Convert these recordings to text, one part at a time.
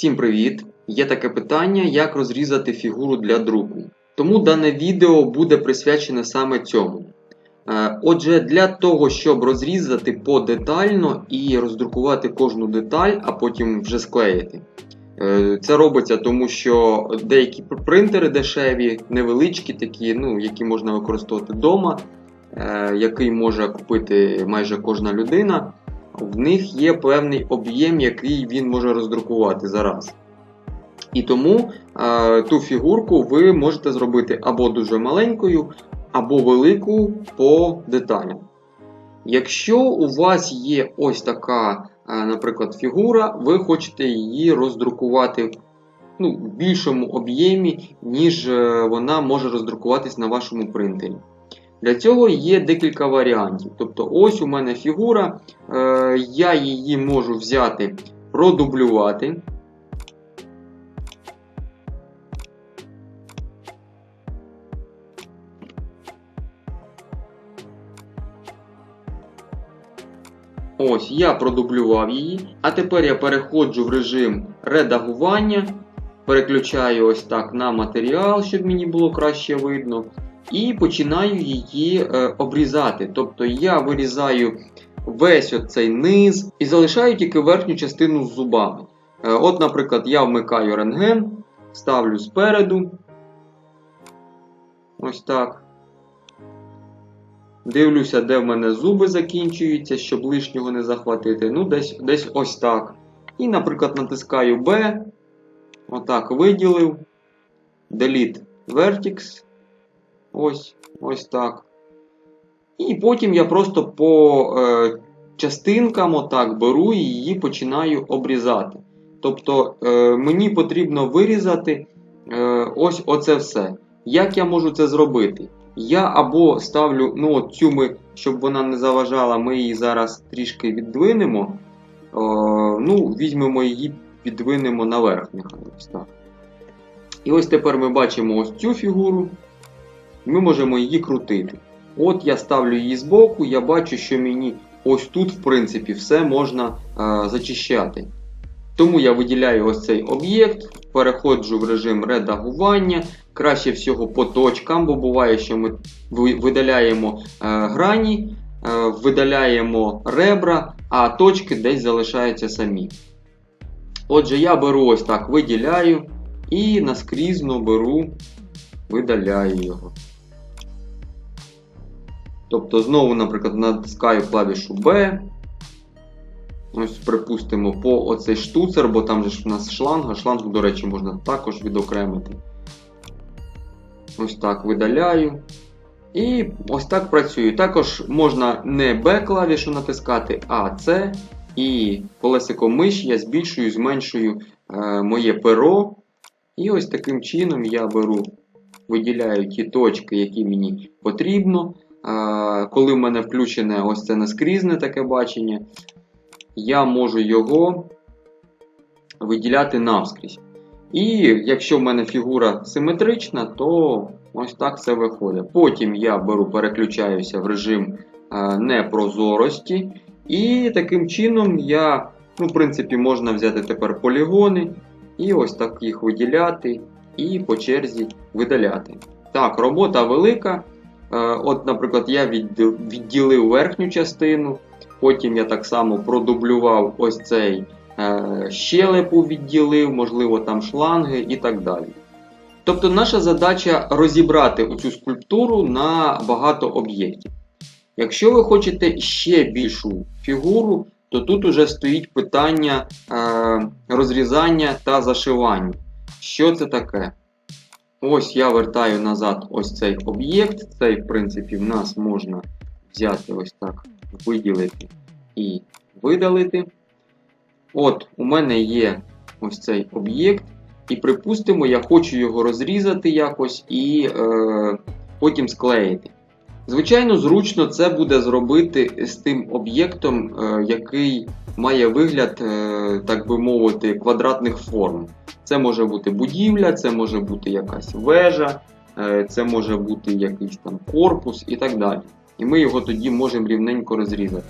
Всім привіт! Є таке питання, як розрізати фігуру для друку. Тому дане відео буде присвячене саме цьому. Е, Отже, для того, щоб розрізати подетально і роздрукувати кожну деталь, а потім вже склеїти. Е, Це робиться тому, що деякі принтери дешеві, невеличкі, такі, ну, які можна використовувати вдома, е, який може купити майже кожна людина. В них є певний об'єм, який він може роздрукувати зараз. І тому е, ту фігурку ви можете зробити або дуже маленькою, або велику по деталям. Якщо у вас є ось така, е, наприклад, фігура, ви хочете її роздрукувати ну, в більшому об'ємі, ніж е, вона може роздрукуватись на вашому принтері. Для цього є декілька варіантів. Тобто, ось у мене фігура, е, я її можу взяти, продублювати. Ось, я продублював її. А тепер я переходжу в режим редагування. Переключаю ось так на матеріал, щоб мені було краще видно. І починаю її е, обрізати. Тобто я вирізаю весь оцей низ і залишаю тільки верхню частину з зубами. Е, от, наприклад, я вмикаю рентген, ставлю спереду. Ось так. Дивлюся, де в мене зуби закінчуються, щоб лишнього не захватити. Ну, десь десь ось так. І, наприклад, натискаю B. Отак виділив. Delete Vertex. Ось ось так. І потім я просто по е, частинкам отак беру і її починаю обрізати. Тобто е, мені потрібно вирізати е, ось оце все. Як я можу це зробити? Я або ставлю, ну от цю ми, щоб вона не заважала, ми її зараз трішки віддвинемо. Е, ну, Візьмемо її, підвинемо наверх. Нехай. І ось тепер ми бачимо ось цю фігуру. Ми можемо її крутити. От я ставлю її збоку, я бачу, що мені ось тут, в принципі, все можна е, зачищати. Тому я виділяю ось цей об'єкт, переходжу в режим редагування. Краще всього по точкам, бо буває, що ми видаляємо е, грані, е, видаляємо ребра, а точки десь залишаються самі. Отже, я беру ось так, виділяю і наскрізно беру, видаляю його. Тобто, знову, наприклад, натискаю клавішу B. Ось, припустимо, по оцей штуцер, бо там же ж у нас шланг, а шланг, до речі, можна також відокремити. Ось так видаляю. І ось так працюю. Також можна не B клавішу натискати, а C. І колесиком миші я збільшую, зменшую е, моє перо. І ось таким чином я беру, виділяю ті точки, які мені потрібно. Коли в мене включене ось це наскрізне таке бачення, я можу його виділяти навскрізь. І якщо в мене фігура симетрична, то ось так це виходить. Потім я беру, переключаюся в режим е, непрозорості. І таким чином я, ну, в принципі, можна взяти тепер полігони і ось так їх виділяти, і по черзі видаляти. Так, робота велика. Е, от, наприклад, я відділив верхню частину, потім я так само продублював ось цей е, щелепу відділив, можливо, там шланги і так далі. Тобто наша задача розібрати оцю скульптуру на багато об'єктів. Якщо ви хочете ще більшу фігуру, то тут уже стоїть питання е, розрізання та зашивання. Що це таке? Ось я вертаю назад ось цей об'єкт. Цей, в принципі, в нас можна взяти ось так, виділити і видалити. От, у мене є ось цей об'єкт. І припустимо, я хочу його розрізати якось і е, потім склеїти. Звичайно, зручно це буде зробити з тим об'єктом, е, який має вигляд, е, так би мовити, квадратних форм. Це може бути будівля, це може бути якась вежа, е, це може бути якийсь там корпус і так далі. І ми його тоді можемо рівненько розрізати.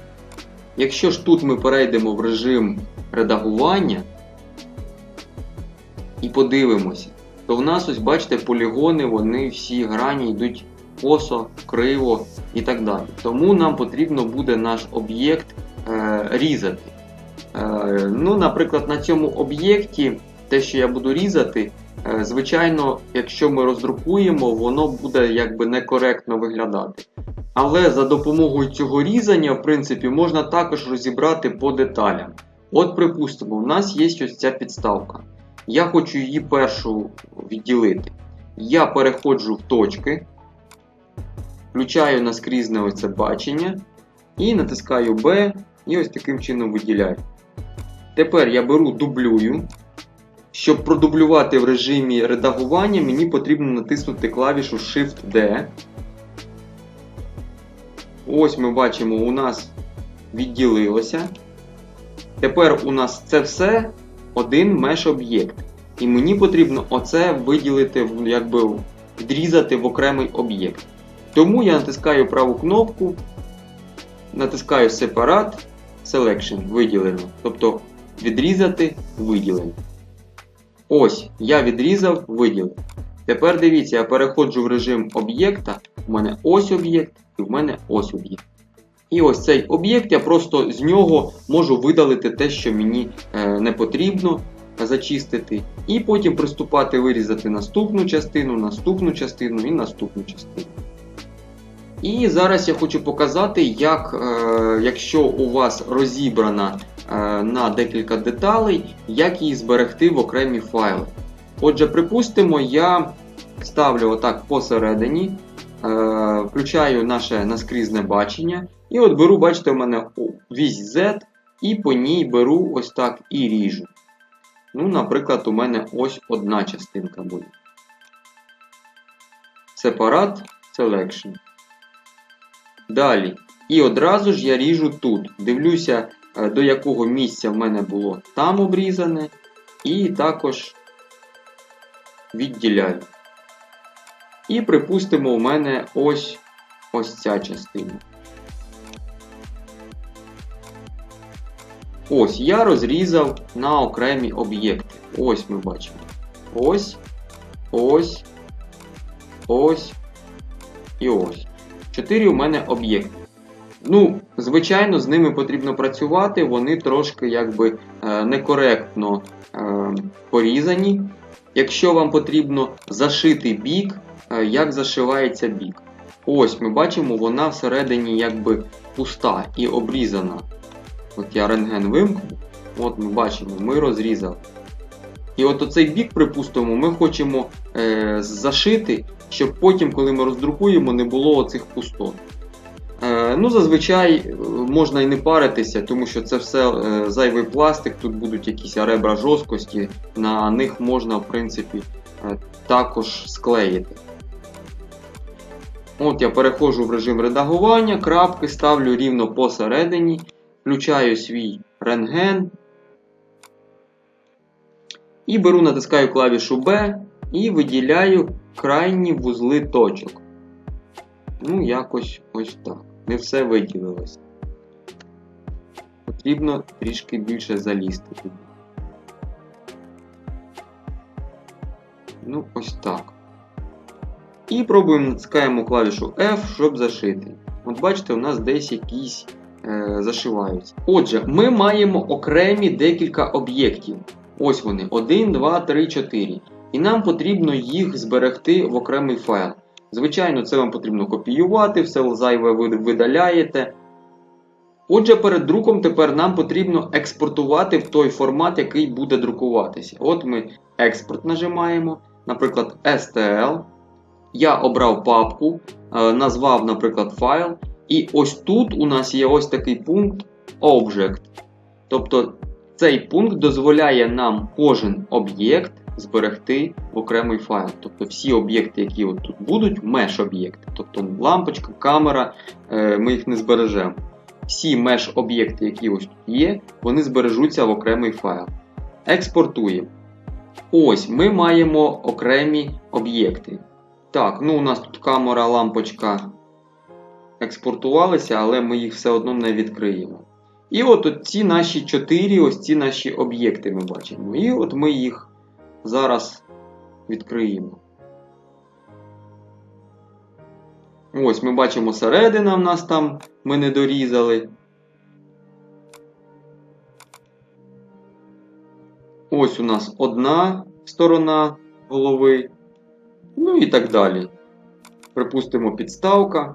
Якщо ж тут ми перейдемо в режим редагування, і подивимося, то в нас ось бачите полігони, вони всі грані йдуть косо, криво і так далі. Тому нам потрібно буде наш об'єкт е, різати. Е, ну, Наприклад, на цьому об'єкті, те, що я буду різати, е, звичайно, якщо ми роздрукуємо, воно буде якби некоректно виглядати. Але за допомогою цього різання, в принципі, можна також розібрати по деталям. От, припустимо, у нас є ось ця підставка. Я хочу її першу відділити. Я переходжу в точки, включаю наскрізне оце бачення і натискаю B і ось таким чином виділяю. Тепер я беру дублюю. Щоб продублювати в режимі редагування, мені потрібно натиснути клавішу Shift-D. Ось ми бачимо, у нас відділилося. Тепер у нас це все один меш-об'єкт. І мені потрібно оце виділити, якби відрізати в окремий об'єкт. Тому я натискаю праву кнопку, натискаю Separate Selection, виділено. Тобто відрізати виділення. Ось, я відрізав, виділив. Тепер дивіться, я переходжу в режим об'єкта. У мене ось об'єкт і в мене ось об'єкт. І ось цей об'єкт, я просто з нього можу видалити те, що мені е, не потрібно зачистити. І потім приступати вирізати наступну частину, наступну частину і наступну частину. І зараз я хочу показати, як, е, якщо у вас розібрана е, на декілька деталей, як її зберегти в окремі файли. Отже, припустимо, я ставлю отак посередині, е, включаю наше наскрізне бачення. І от беру, бачите, у мене вісь Z, і по ній беру ось так і ріжу. Ну, наприклад, у мене ось одна частинка буде. Separate Selection. Далі. І одразу ж я ріжу тут. Дивлюся, до якого місця в мене було там обрізане. І також відділяю. І припустимо, у мене ось ось ця частина. Ось я розрізав на окремі об'єкти. Ось ми бачимо. Ось, ось, ось і ось. Чотири у мене об'єкти. Ну, звичайно, з ними потрібно працювати, вони трошки якби е, некоректно е, порізані. Якщо вам потрібно зашити бік, е, як зашивається бік. Ось ми бачимо, вона всередині якби пуста і обрізана. От я рентген вимкнув, от ми бачимо, ми розрізали. І от оцей бік, припустимо, ми хочемо е, зашити, щоб потім, коли ми роздрукуємо, не було оцих пустот. Е, ну, Зазвичай можна і не паритися, тому що це все е, зайвий пластик, тут будуть якісь ребра жорсткості, на них можна, в принципі, е, також склеїти. От Я переходжу в режим редагування, крапки ставлю рівно посередині. Включаю свій рентген. І беру, натискаю клавішу B і виділяю крайні вузли точок. Ну, якось ось так. Не все виділилося. Потрібно трішки більше залізти туди. Ну, ось так. І пробуємо натискаємо клавішу F, щоб зашити. От бачите, у нас десь якісь е, зашиваються. Отже, ми маємо окремі декілька об'єктів. Ось вони: 1, 2, 3, 4. І нам потрібно їх зберегти в окремий файл. Звичайно, це вам потрібно копіювати, все зайве ви видаляєте. Отже, перед друком тепер нам потрібно експортувати в той формат, який буде друкуватися. От ми експорт нажимаємо, наприклад, STL. Я обрав папку, е, назвав, наприклад, файл. І ось тут у нас є ось такий пункт Object. Тобто цей пункт дозволяє нам кожен об'єкт зберегти в окремий файл. Тобто всі об'єкти, які от тут будуть, меш-об'єкти. Тобто лампочка, камера, е, ми їх не збережемо. Всі меш-об'єкти, які ось тут є, вони збережуться в окремий файл. Експортуємо. Ось ми маємо окремі об'єкти. Так, ну у нас тут камера, лампочка експортувалися, але ми їх все одно не відкриємо. І от, от ці наші чотири ось ці наші об'єкти ми бачимо. І от ми їх зараз відкриємо. Ось ми бачимо середина в нас там ми не дорізали. Ось у нас одна сторона голови. Ну і так далі. Припустимо, підставка.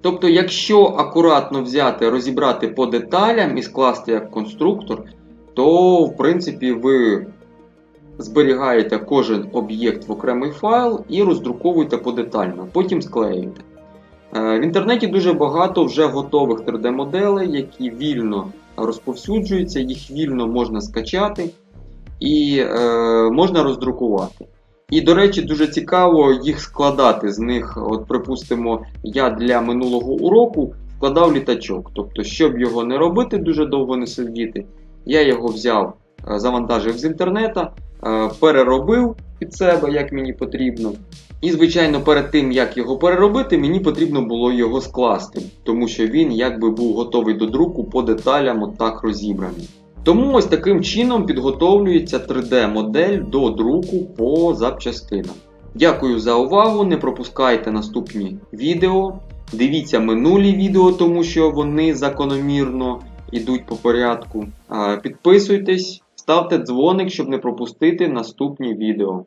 Тобто, якщо акуратно взяти, розібрати по деталям і скласти як конструктор, то в принципі ви зберігаєте кожен об'єкт в окремий файл і роздруковуєте подетально, потім склеюєте. Е, В інтернеті дуже багато вже готових 3D-моделей, які вільно розповсюджуються, їх вільно можна скачати і е, можна роздрукувати. І, до речі, дуже цікаво їх складати з них. От, припустимо, я для минулого уроку вкладав літачок. Тобто, щоб його не робити, дуже довго не сидіти, я його взяв, е, завантажив з інтернета, е, переробив під себе, як мені потрібно. І, звичайно, перед тим, як його переробити, мені потрібно було його скласти, тому що він якби був готовий до друку по деталям, отак розібраний. Тому ось таким чином підготовлюється 3D-модель до друку по запчастинам. Дякую за увагу, не пропускайте наступні відео. Дивіться минулі відео, тому що вони закономірно Ідуть по порядку. Підписуйтесь, ставте дзвоник, щоб не пропустити наступні відео.